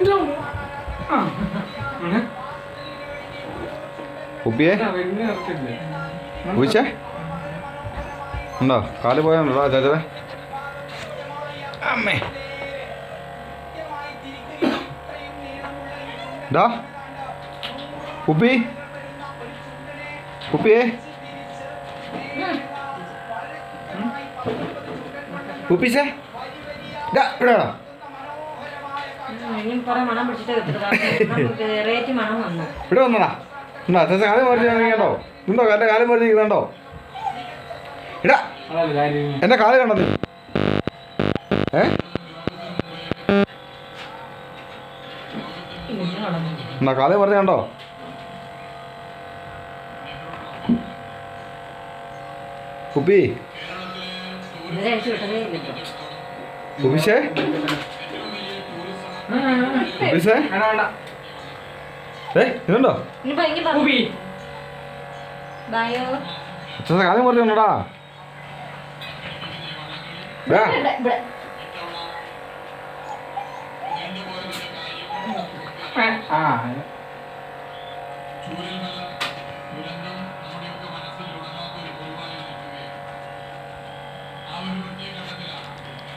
എന്റെ ആ. ഉപ്പിയെ കുഴിച്ചേ ഉണ്ടോ? കാൽ പോയാണ്ടോ ചാച്ചേ? അമ്മേ. ഡാ ഉപ്പി ഉപ്പിയേ ഉപ്പിച്ചേ ഡാ ഇവിടെ ഇവിടെ വന്നടാ ചാച്ച കാലം മറിഞ്ഞോ ഉണ്ടോ? എന്റെ കാലം മറിഞ്ഞിരിക്കുന്നുണ്ടോ ഇടാ. എന്റെ കാൽ കണ്ടത്. ഏ? എന്നാ കാലം മറിഞ്ഞ കണ്ടോ? ഉപ്പി ഡാ ഇവിടെ ഇവിടെ ആ.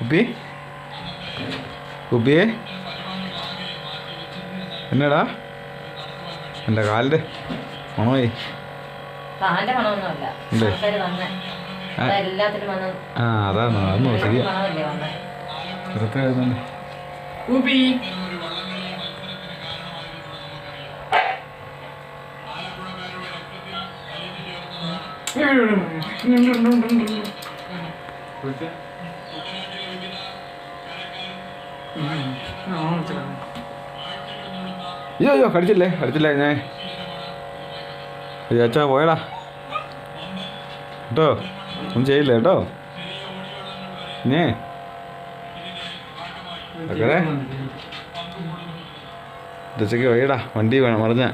ഉപ്പി ഉപ്പിയെ എന്നടാ എന്റെ കാലിന്റെ മണമായി ആ. അതാണ് അതൊന്നും ശരിയാ ഇതൊക്കെ ആയതുകൊണ്ട് ഉപ്പി അയ്യോ അയ്യോ കടിച്ചില്ലേ? കടിച്ചില്ലേ ഞാൻ ചേച്ചാ പോയടാ. കേട്ടോ ഒന്നും ചെയ്യില്ല കേട്ടോ. ഞേ അങ്ങനെ ചേച്ചയ്ക്ക് വയ്യടാ വണ്ടി വേണം മറിഞ്ഞ.